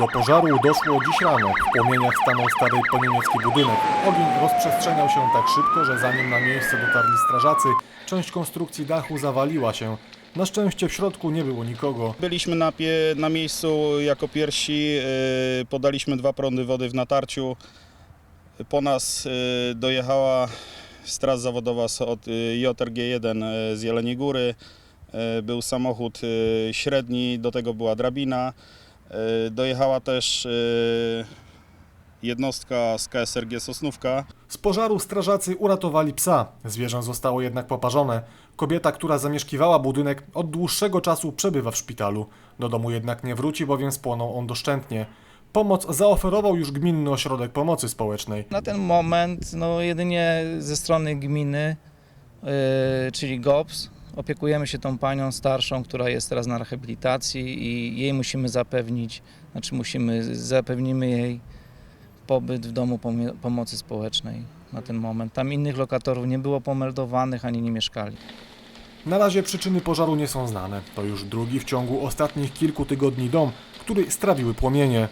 Do pożaru doszło dziś rano. W płomieniach stanął stary poniemiecki budynek. Ogień rozprzestrzeniał się tak szybko, że zanim na miejsce dotarli strażacy, część konstrukcji dachu zawaliła się. Na szczęście w środku nie było nikogo. Byliśmy na, pie, na miejscu jako pierwsi, y, podaliśmy dwa prądy wody w natarciu. Po nas y, dojechała straż zawodowa z- od y, JRG-1 y, z Jeleniej Góry. Był samochód średni, do tego była drabina. Y, Dojechała też y, jednostka z KSRG Sosnówka. Z pożaru strażacy uratowali psa. Zwierzę zostało jednak poparzone. Kobieta, która zamieszkiwała budynek, od dłuższego czasu przebywa w szpitalu. Do domu jednak nie wróci, bowiem spłonął on doszczętnie. Pomoc zaoferował już Gminny Ośrodek Pomocy Społecznej. Na ten moment no, jedynie ze strony gminy, yy, czyli GOPS, opiekujemy się tą panią starszą, która jest teraz na rehabilitacji i jej musimy zapewnić, znaczy musimy, zapewnimy jej pobyt w domu pomocy społecznej na ten moment. Tam innych lokatorów nie było pomeldowanych ani nie mieszkali. Na razie przyczyny pożaru nie są znane. To już drugi w ciągu ostatnich kilku tygodni dom, który strawiły płomienie.